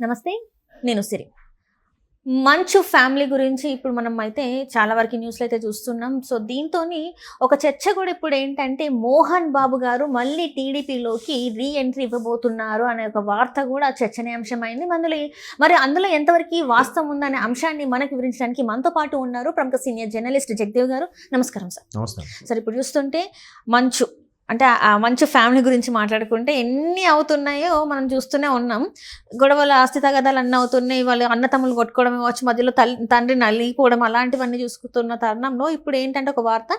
నమస్తే నేను సిరి. మంచు ఫ్యామిలీ గురించి ఇప్పుడు మనం అయితే చాలా వరకు న్యూస్లో అయితే చూస్తున్నాం. సో దీంతో ఒక చర్చ కూడా ఇప్పుడు ఏంటంటే మోహన్ బాబు గారు మళ్ళీ టీడీపీలోకి రీ ఎంట్రీ ఇవ్వబోతున్నారు అనే ఒక వార్త కూడా చర్చనీయాంశమైంది. అందులో మరి అందులో ఎంతవరకు వాస్తవం ఉందనే అంశాన్ని మనకు వివరించడానికి మనతో పాటు ఉన్నారు ప్రముఖ సీనియర్ జర్నలిస్ట్ జగదేవ్ గారు. నమస్కారం సార్. సరే ఇప్పుడు చూస్తుంటే మంచు అంటే ఆ మంచి ఫ్యామిలీ గురించి మాట్లాడుకుంటే ఎన్ని అవుతున్నాయో మనం చూస్తూనే ఉన్నాం. గొడవలు ఆస్తి తగదాలు అన్నీ అవుతున్నాయి. వాళ్ళు అన్నతమ్ములు కొట్టుకోవడం వచ్చి మధ్యలో తల్లి తండ్రి నలిగిపోవడం అలాంటివన్నీ చూసుకుతున్న తరుణంలో ఇప్పుడు ఏంటంటే ఒక వార్త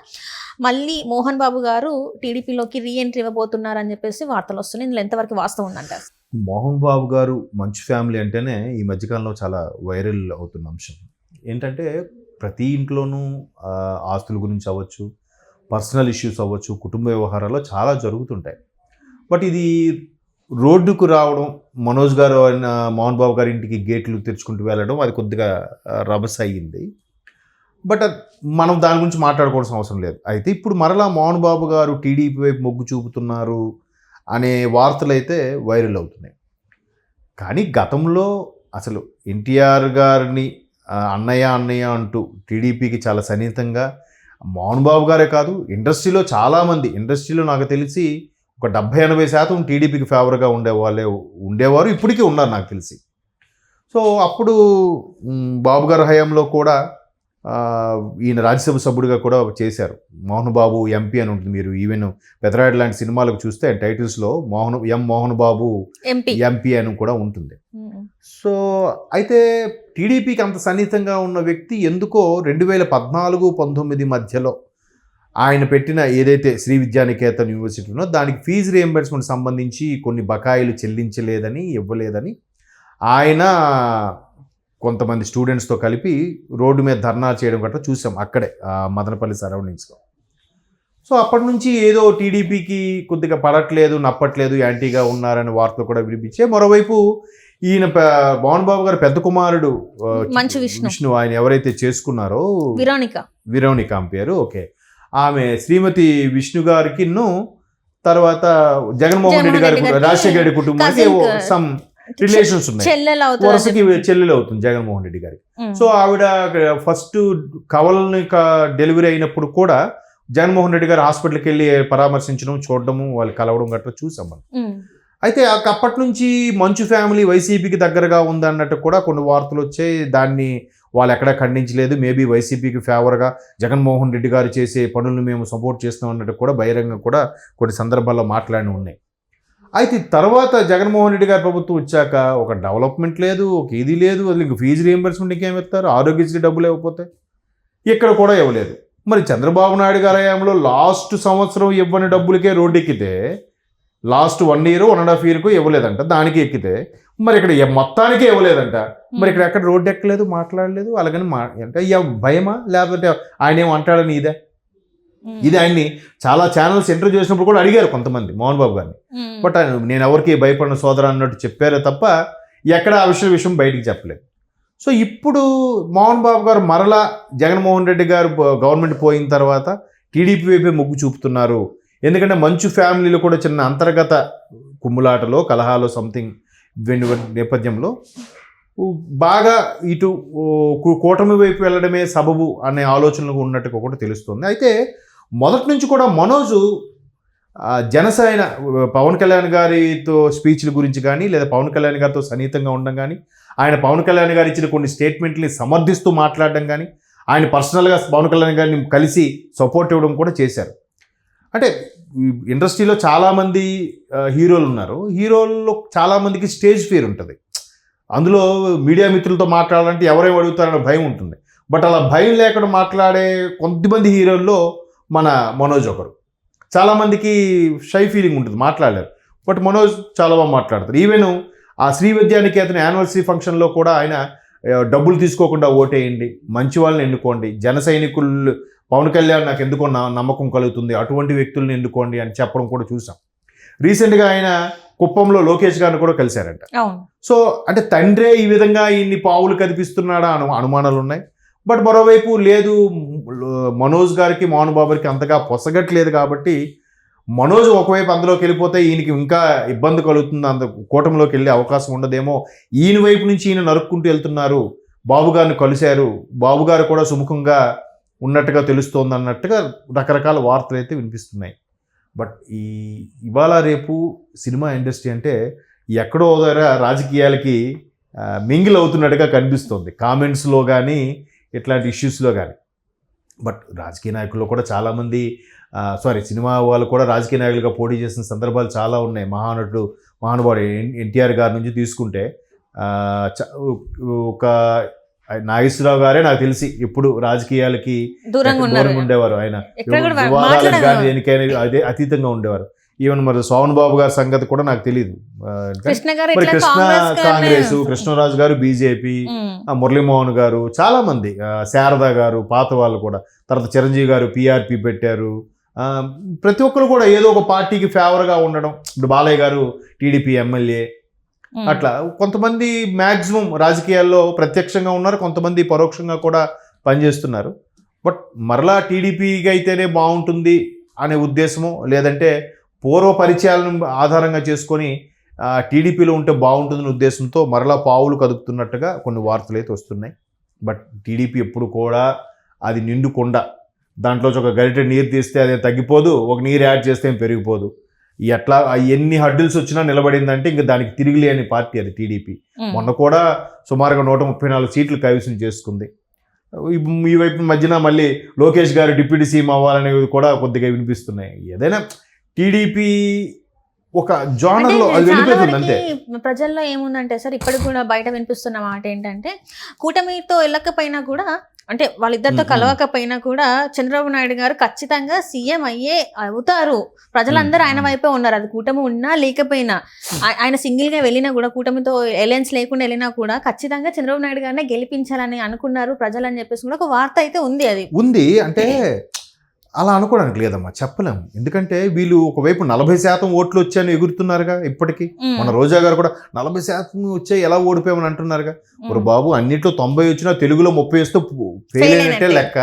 మళ్ళీ మోహన్ బాబు గారు టీడీపీలోకి రీఎంట్రీ ఇవ్వబోతున్నారు అని చెప్పేసి వార్తలు వస్తున్నాయి. ఇందులో ఎంతవరకు వాస్తవం ఉందంటారు మోహన్ బాబు గారు మంచు ఫ్యామిలీ అంటేనే ఈ మధ్యకాలంలో చాలా వైరల్ అవుతున్న అంశం. ఏంటంటే ప్రతి ఇంట్లోనూ ఆస్తుల గురించి అవ్వచ్చు పర్సనల్ ఇష్యూస్ అవ్వచ్చు కుటుంబ వ్యవహారాల్లో చాలా జరుగుతుంటాయి. బట్ ఇది రోడ్డుకు రావడం మనోజ్ గారు ఆయన మోహన్ బాబు గారి ఇంటికి గేట్లు తెరుచుకుంటూ వెళ్ళడం అది కొద్దిగా రభస అయ్యింది. బట్ మనం దాని గురించి మాట్లాడుకోవాల్సిన అవసరం లేదు. అయితే ఇప్పుడు మరలా మోహన్ బాబు గారు టీడీపీ వైపు మొగ్గు చూపుతున్నారు అనే వార్తలు అయితే వైరల్ అవుతున్నాయి. కానీ గతంలో అసలు ఎన్టీఆర్ గారిని అన్నయ్య అన్నయ్య అంటూ టీడీపీకి చాలా సన్నిహితంగా మోహన్ బాబు గారే కాదు ఇండస్ట్రీలో చాలామంది ఇండస్ట్రీలో నాకు తెలిసి ఒక డెబ్బై ఎనభై శాతం టీడీపీకి ఫేవర్గా ఉండేవాళ్ళే ఉండేవారు ఇప్పటికీ ఉన్నారు నాకు తెలిసి. సో అప్పుడు బాబు గారి హయాంలో కూడా ఈయన రాజ్యసభ సభ్యుడిగా కూడా చేశారు. మోహన్ బాబు ఎంపీ అని ఉంటుంది మీరు ఈవెన్ పెదరాయుడు లాంటి సినిమాలకు చూస్తే టైటిల్స్లో Mohan M Mohan Babu MP. MP అని కూడా ఉంటుంది. సో అయితే టీడీపీకి అంత సన్నిహితంగా ఉన్న వ్యక్తి ఎందుకో రెండు వేల పద్నాలుగు పంతొమ్మిది మధ్యలో ఆయన పెట్టిన ఏదైతే శ్రీ విద్యానికేతన్ యూనివర్సిటీ ఉన్నో దానికి ఫీజు రియంబర్స్మెంట్ సంబంధించి కొన్ని బకాయిలు చెల్లించలేదని ఇవ్వలేదని ఆయన కొంతమంది స్టూడెంట్స్తో కలిపి రోడ్డు మీద ధర్నా చేయడం గట్రా చూసాం అక్కడే మదనపల్లి సరౌండింగ్స్లో. సో అప్పటి నుంచి ఏదో టీడీపీకి కొద్దిగా పడట్లేదు నప్పట్లేదు యాంటీగా ఉన్నారనే వార్తలు కూడా వినిపించే మరోవైపు ఈయన మోహన్ బాబు గారు పెద్ద కుమారుడు మంచు విష్ణు. విష్ణు ఆయన ఎవరైతే చేసుకున్నారో విరోనిక విరోనిక ఆమె పేరు ఓకే ఆమె శ్రీమతి విష్ణు గారికి తర్వాత జగన్మోహన్ రెడ్డి గారి రాజశేఖర రెడ్డి కుటుంబానికి సమ్ రిలేషన్స్ ఉన్నాయి చెల్లెలు వరుసకి అవుతుంది చెల్లెలు అవుతుంది జగన్మోహన్ రెడ్డి గారికి. సో ఆవిడ ఫస్ట్ కవలని డెలివరీ అయినప్పుడు కూడా జగన్మోహన్ రెడ్డి గారు హాస్పిటల్కి వెళ్ళి పరామర్శించడం చూడడము వాళ్ళు కలవడం గట్రా చూసాం మనం. అయితే అప్పటి నుంచి మంచు ఫ్యామిలీ వైసీపీకి దగ్గరగా ఉందన్నట్టు కూడా కొన్ని వార్తలు వచ్చాయి. దాన్ని వాళ్ళు ఎక్కడా ఖండించలేదు. మేబీ వైసీపీకి ఫేవర్గా జగన్మోహన్ రెడ్డి గారు చేసే పనులను మేము సపోర్ట్ చేస్తాం అన్నట్టు కూడా బహిరంగ కూడా కొన్ని సందర్భాల్లో మాట్లాడి ఉన్నాయి. అయితే తర్వాత జగన్మోహన్ రెడ్డి గారి ప్రభుత్వం వచ్చాక ఒక డెవలప్మెంట్ లేదు ఒక ఇది లేదు. అసలు ఇంక ఫీజు రీఎంబర్స్మెంట్ ఇంకేం ఇస్తారు? ఆరోగ్యశ్రీ డబ్బులు ఇవ్వకపోతే? ఇక్కడ కూడా ఇవ్వలేదు. మరి చంద్రబాబు నాయుడు గారి హయాంలో లాస్ట్ సంవత్సరం ఇవ్వని డబ్బులకే రోడ్డెక్కితే last one year one and half ఇయర్కు ఇవ్వలేదంట. దానికి ఎక్కితే మరి ఇక్కడ మొత్తానికి ఇవ్వలేదంట. మరి ఇక్కడ ఎక్కడ రోడ్డు ఎక్కలేదు మాట్లాడలేదు అలాగని మా అంటే భయమా? లేకపోతే ఆయన ఏం అంటాడని ఇదే. ఇది ఆయన్ని చాలా ఛానల్స్ ఇంటర్వ్యూ చేసినప్పుడు కూడా అడిగారు కొంతమంది మోహన్ బాబు గారిని. బట్ ఆయన నేను ఎవరికి భయపడిన సోదర అన్నట్టు చెప్పారే తప్ప ఎక్కడ ఆ విషయం విషయం బయటికి చెప్పలేదు. సో ఇప్పుడు మోహన్ బాబు గారు మరలా జగన్మోహన్ రెడ్డి గారు గవర్నమెంట్ పోయిన తర్వాత టీడీపీ వైపే మొగ్గు చూపుతున్నారు. ఎందుకంటే మంచు ఫ్యామిలీలో కూడా చిన్న అంతర్గత కుమ్ములాటలో కలహాలో సంథింగ్ నేపథ్యంలో బాగా ఇటు కు- కూటమి వైపు వెళ్ళడమే సబబు అనే ఆలోచనలు ఉన్నట్టుగా కూడా తెలుస్తుంది. అయితే మొదటి నుంచి కూడా మనోజు జనసేన పవన్ కళ్యాణ్ గారితో స్పీచ్ల గురించి కానీ లేదా పవన్ కళ్యాణ్ గారితో సన్నిహితంగా ఉండడం కానీ ఆయన పవన్ కళ్యాణ్ గారు ఇచ్చిన కొన్ని స్టేట్మెంట్ని సమర్థిస్తూ మాట్లాడడం కానీ ఆయన పర్సనల్గా పవన్ కళ్యాణ్ గారిని కలిసి సపోర్ట్ ఇవ్వడం కూడా చేశారు. అంటే ఇండస్ట్రీలో చాలామంది హీరోలు ఉన్నారు. హీరోల్లో చాలామందికి స్టేజ్ ఫియర్ ఉంటుంది. అందులో మీడియా మిత్రులతో మాట్లాడాలంటే ఎవరేం అడుగుతారనే భయం ఉంటుంది. బట్ అలా భయం లేకుండా మాట్లాడే కొంతమంది హీరోల్లో మన మనోజ్ ఒకరు. చాలామందికి షై ఫీలింగ్ ఉంటుంది మాట్లాడలేరు. బట్ మనోజ్ చాలా బాగా మాట్లాడతారు. ఈవెన్ ఆ శ్రీ అతని యానివర్సరీ ఫంక్షన్లో కూడా ఆయన డబ్బులు తీసుకోకుండా ఓటేయండి. మంచి వాళ్ళని ఎన్నుకోండి. జన సైనికులు పవన్ కళ్యాణ్ నాకు ఎందుకో నమ్మకం కలుగుతుంది. అటువంటి వ్యక్తుల్ని ఎన్నుకోండి అని చెప్పడం కూడా చూసాం. రీసెంట్గా ఆయన కుప్పంలో లోకేష్ గారిని కూడా కలిశారంట. సో అంటే తండ్రే ఈ విధంగా ఇన్ని పావులు కనిపిస్తున్నాడా అను అనుమానాలు ఉన్నాయి బట్ మరోవైపు లేదు మనోజ్ గారికి మోహన్ బాబుకి అంతగా పొసగట్లేదు కాబట్టి మనోజ్ ఒకవైపు అందులోకి వెళ్ళిపోతే ఈయనకి ఇంకా ఇబ్బంది కలుగుతుంది అంత కూటమిలోకి వెళ్ళే అవకాశం ఉండదేమో. ఈయన వైపు నుంచి ఈయన నరుక్కుంటూ వెళ్తున్నారు. బాబు గారిని కలిశారు. బాబు గారు కూడా సుముఖంగా ఉన్నట్టుగా తెలుస్తోంది అన్నట్టుగా రకరకాల వార్తలు అయితే వినిపిస్తున్నాయి. బట్ ఈ ఇవాళ రేపు సినిమా ఇండస్ట్రీ అంటే ఎక్కడో దగ్గర రాజకీయాలకి మింగిల్ అవుతున్నట్టుగా కనిపిస్తుంది. కామెంట్స్లో కానీ ఇట్లాంటి ఇష్యూస్లో కానీ బట్ రాజకీయ నాయకుల్లో కూడా చాలామంది సారీ సినిమా వాళ్ళు కూడా రాజకీయ నాయకులుగా పోటీ చేసిన సందర్భాలు చాలా ఉన్నాయి. మహానటుడు మహానుభావుడు ఎన్- ఎన్టీఆర్ గారి నుంచి తీసుకుంటే ఒక నాగేశ్వరరావు గారే నాకు తెలిసి ఇప్పుడు రాజకీయాలకి దూరంగా ఉండేవారు. ఆయన వివాదాలకు కానీ దేనికైనా అదే అతీతంగా ఉండేవారు. ఈవెన్ మరి సోమన్ బాబు గారి సంగతి కూడా నాకు తెలియదు మరి కృష్ణ కాంగ్రెస్ కృష్ణరాజు గారు బీజేపీ మురళీమోహన్ గారు చాలా మంది శారద గారు పాత వాళ్ళు కూడా తర్వాత చిరంజీవి గారు పిఆర్పి పెట్టారు. ప్రతి ఒక్కరు కూడా ఏదో ఒక పార్టీకి ఫేవర్గా ఉండడం. ఇప్పుడు బాలయ్య గారు టీడీపీ ఎమ్మెల్యే. అట్లా కొంతమంది మ్యాక్సిమం రాజకీయాల్లో ప్రత్యక్షంగా ఉన్నారు కొంతమంది పరోక్షంగా కూడా పనిచేస్తున్నారు. బట్ మరలా టీడీపీకి అయితేనే బాగుంటుంది అనే ఉద్దేశము లేదంటే పూర్వ పరిచయాలను ఆధారంగా చేసుకొని టీడీపీలో ఉంటే బాగుంటుందనే ఉద్దేశంతో మరలా పావులు కదుపుతున్నట్టుగా కొన్ని వార్తలు అయితే వస్తున్నాయి. బట్ టీడీపీ ఎప్పుడు కూడా అది నిండు కొండ దాంట్లో ఒక గరిటె నీరు తీస్తే అదే తగ్గిపోదు ఒక నీరు యాడ్ చేస్తే ఏం పెరిగిపోదు. ఎట్లా ఎన్ని హడ్డిల్స్ వచ్చినా నిలబడిందంటే ఇంకా దానికి తిరిగి లేని పార్టీ అది టీడీపీ. మొన్న కూడా సుమారుగా నూట ముప్పై నాలుగు సీట్లు కైవసం చేసుకుంది. ఈ వైపు మధ్యన మళ్ళీ లోకేష్ గారు డిప్యూటీ సీఎం అవ్వాలనేవి కూడా కొద్దిగా వినిపిస్తున్నాయి. ఏదైనా టీడీపీ ఒక జానర్లో అది వెళ్ళిపోతుంది అంతే. ప్రజల్లో ఏముందంటే సార్ ఇప్పటికి కూడా బయట వినిపిస్తున్న మాట ఏంటంటే కూటమితో వెళ్ళకపోయినా కూడా అంటే వాళ్ళిద్దరితో. కలవకపోయినా కూడా చంద్రబాబు నాయుడు గారు ఖచ్చితంగా సీఎం అయ్యే అవుతారు. ప్రజలందరూ ఆయన. వైపే ఉన్నారు. అది కూటమి ఉన్నా లేకపోయినా ఆయన సింగిల్గా వెళ్ళినా కూడా కూటమితో అలయన్స్ లేకుండా వెళ్ళినా కూడా ఖచ్చితంగా చంద్రబాబు నాయుడు గారినే గెలిపించాలని అనుకున్నారు ప్రజలు అని చెప్పేసి కూడా ఒక వార్త అయితే ఉంది అది. ఉంది. అంటే అలా అనుకోవడానికి లేదమ్మా చెప్పలేం ఎందుకంటే వీళ్ళు ఒకవైపు నలభై శాతం ఓట్లు వచ్చాయని ఎగురుతున్నారుగా ఇప్పటికీ. మన రోజా గారు కూడా నలభై శాతం వచ్చాయి ఎలా ఓడిపోయామని అంటున్నారుగా. మరి బాబు అన్నిట్లో తొంభై వచ్చినా తెలుగులో ముప్పై వస్తే ఫెయిల్ అయినట్టే. లెక్క.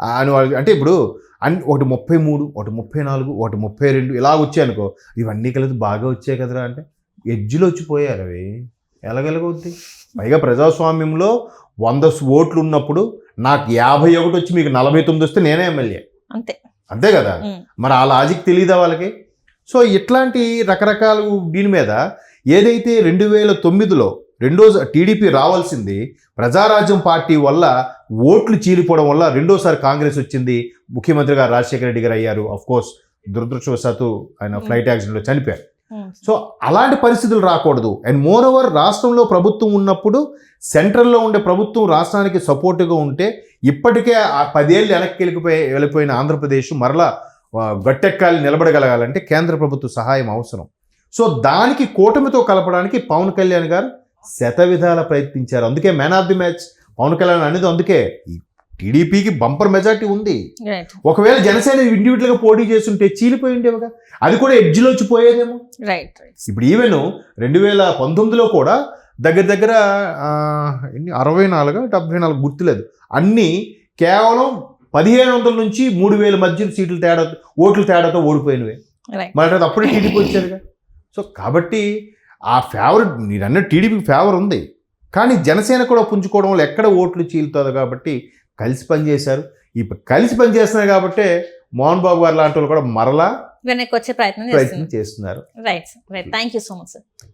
అని వాళ్ళు అంటే ఇప్పుడు అన్ని ఒకటి ముప్పై మూడు ఒకటి ముప్పై నాలుగు ఒకటి ముప్పై రెండు ఇలా వచ్చాయి అనుకో ఇవన్నీ కలిసి బాగా వచ్చాయి కదరా అంటే ఎడ్జ్లో వచ్చిపోయారు అవి ఎలాగెలగవుద్ది పైగా ప్రజాస్వామ్యంలో వంద ఓట్లు ఉన్నప్పుడు నాకు యాభై ఒకటి వచ్చి మీకు నలభై తొమ్మిది వస్తే నేనే ఎమ్మెల్యే అంతే. అంతే కదా. మరి ఆ లాజిక్ తెలియదా వాళ్ళకి? సో ఇట్లాంటి రకరకాల దీని మీద ఏదైతే రెండు వేల తొమ్మిదిలో రెండో టీడీపీ రావాల్సింది ప్రజారాజ్యం పార్టీ వల్ల ఓట్లు చీలిపోవడం వల్ల రెండోసారి కాంగ్రెస్ వచ్చింది. ముఖ్యమంత్రిగా రాజశేఖర రెడ్డి గారు అయ్యారు. అఫ్ కోర్స్ దురదృష్టవశాత్తు ఆయన ఫ్లైట్ యాక్సిడెంట్లో చనిపోయారు. సో అలాంటి పరిస్థితులు రాకూడదు. అండ్ మోర్ ఓవర్ రాష్ట్రంలో ప్రభుత్వం ఉన్నప్పుడు సెంట్రల్లో ఉండే ప్రభుత్వం రాష్ట్రానికి సపోర్టుగా ఉంటే ఇప్పటికే ఆ పదేళ్ళు వెనక్కి వెళ్ళిపోయి వెళ్ళిపోయిన ఆంధ్రప్రదేశ్ మరలా గట్టెక్కాలి నిలబడగలగాలంటే కేంద్ర ప్రభుత్వ సహాయం అవసరం. సో దానికి కూటమితో కలపడానికి పవన్ కళ్యాణ్ గారు శత విధాల ప్రయత్నించారు. అందుకే man of the match Pawan Kalyan అనేది అందుకే ఈ టీడీపీకి బంపర్ మెజార్టీ ఉంది. ఒకవేళ జనసేన ఇండివిజువల్గా పోటీ చేస్తుంటే చీలిపోయి ఉండేవిగా అది కూడా ఎడ్జ్లో పోయేదేమో. రైట్ రైట్ ఇప్పుడు ఈవెన్ రెండు వేల పంతొమ్మిదిలో కూడా దగ్గర దగ్గర ఎన్ని అరవై నాలుగు డెబ్బై నాలుగు గుర్తులేదు. అన్నీ కేవలం పదిహేను వందల నుంచి మూడు వేల మధ్య సీట్లు తేడా ఓట్లు తేడాతో ఓడిపోయినవే. మరి అప్పుడే టీడీపీ వచ్చారుగా సో కాబట్టి ఆ ఫేవర్ మీరు అన్న టీడీపీకి ఫేవర్ ఉంది. కానీ జనసేన కూడా పుంజుకోవడం వల్ల ఎక్కడ ఓట్లు చీలుతుంది కాబట్టి కలిసి పనిచేశారు. ఇప్పుడు కలిసి పనిచేస్తున్నారు కాబట్టి మోహన్ బాబు గారు లాంటి వాళ్ళు కూడా మరలా వెనక్కి వచ్చే ప్రయత్నం ప్రయత్నం చేస్తున్నారు. Right right thank you so much sir